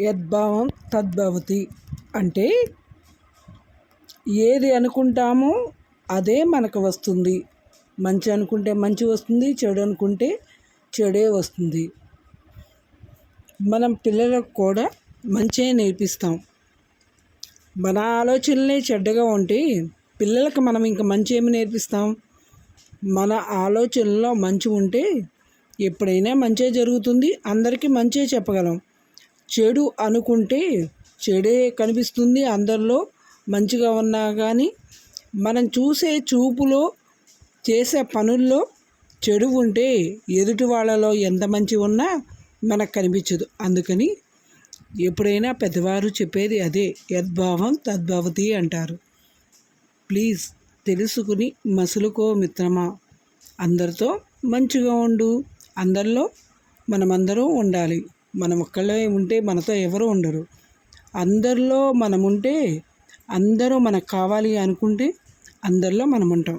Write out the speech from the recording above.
యద్భావం తద్భవతి. అంటే ఏది అనుకుంటామో అదే మనకు వస్తుంది. మంచి అనుకుంటే మంచి వస్తుంది చెడు అనుకుంటే చెడే వస్తుంది. మనం పిల్లలకు కూడా మంచే నేర్పిస్తాం. మన ఆలోచనలే చెడ్డగా ఉంటే పిల్లలకు మనం ఇంకా మంచి ఏమి నేర్పిస్తాం? మన ఆలోచనలో మంచి ఉంటే ఎప్పుడైనా మంచే జరుగుతుంది అందరికీ మంచే చెప్పగలం. చెడు అనుకుంటే చెడే కనిపిస్తుంది అందరిలో. మంచిగా ఉన్నా కానీ మనం చూసే చూపులో చేసే పనుల్లో చెడు ఉంటే ఎదుటి వాళ్ళలో ఎంత మంచి ఉన్నా మనకు కనిపించదు. అందుకని ఎప్పుడైనా పెద్దవారు చెప్పేది అదే యద్భావం తద్భవతి అంటారు. ప్లీజ్ తెలుసుకుని మసులుకో మిత్రమా అందరితో మంచిగా ఉండు అందరిలో మనమందరం ఉండాలి. మనం ఒక్కళ్ళే ఉంటే మనతో ఎవరు ఉండరు. అందరిలో మనం ఉంటే అందరూ మనకు కావాలి అనుకుంటే అందరిలో మనం ఉంటాం